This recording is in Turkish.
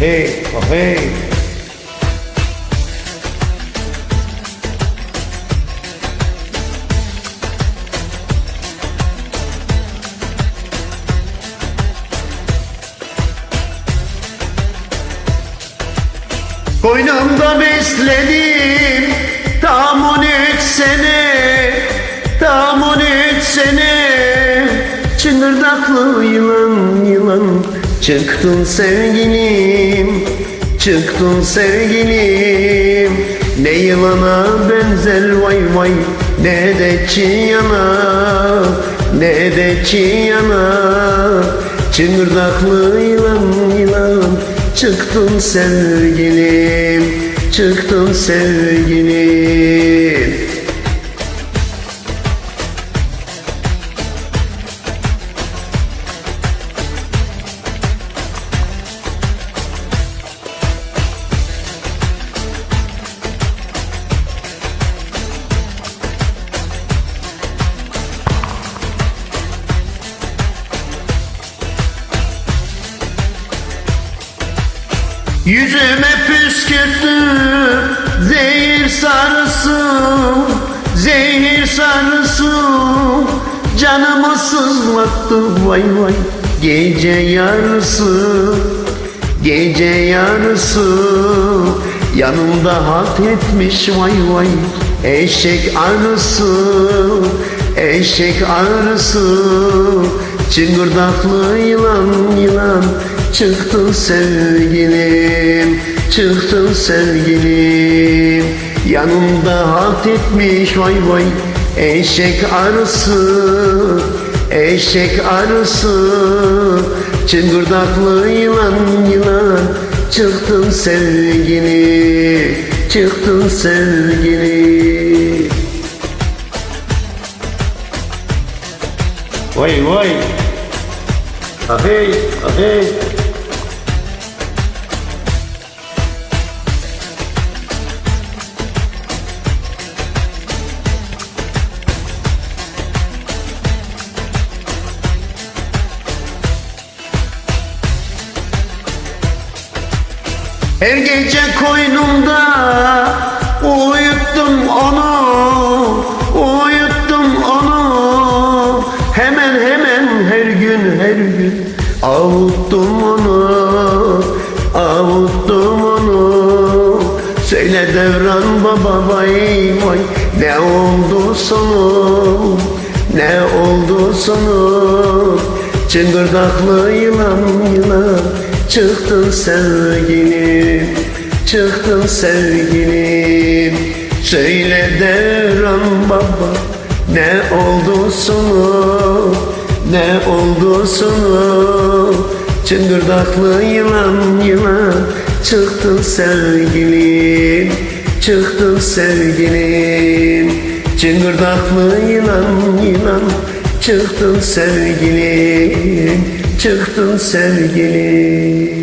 hey, oh hey. Koynumda besledim tam on üç sene Tam on üç sene Çıngırdaklı yılan yılan Çıktın sevgilim Çıktın sevgilim? Ne yılana benzer vay vay Ne de çiyana Ne de çiyana Çıngırdaklı yılan yılan Çıktın sevgilim Çıktın sevgilim Yüzüme püskürttü zehir sarısı Zehir sarısı. Canımı sızlattı vay vay Gece yarısı Gece yarısı. Yanımda halt etmiş vay vay Eşek arısı Eşek arısı. Çıngırdaklı yılan yılan Çıktın sevgilim Çıktın sevgilim. Yanımda halt etmiş vay vay Eşek arısı Eşek arısı. Çıngırdaklı yılan yılan Çıktın sevgili Çıktın sevgili Vay vay. Ahey ahey Her gece koynumda uyuttum onu, uyuttum onu. Hemen hemen her gün her gün avuttum onu, avuttum onu. Söyle devran baba vay vay ne oldu sonu, ne oldu sonu. Çıngırdaklı yılan yılan Çıktın sevgilim Çıktın sevgilim Söyle devran baba Ne oldu sonu? Ne oldu sonu? Çıngırdaklı yılan yılan Çıktın sevgilim Çıktın sevgilim Çıngırdaklı yılan yılan Çıktın sevgilim, çıktın sevgili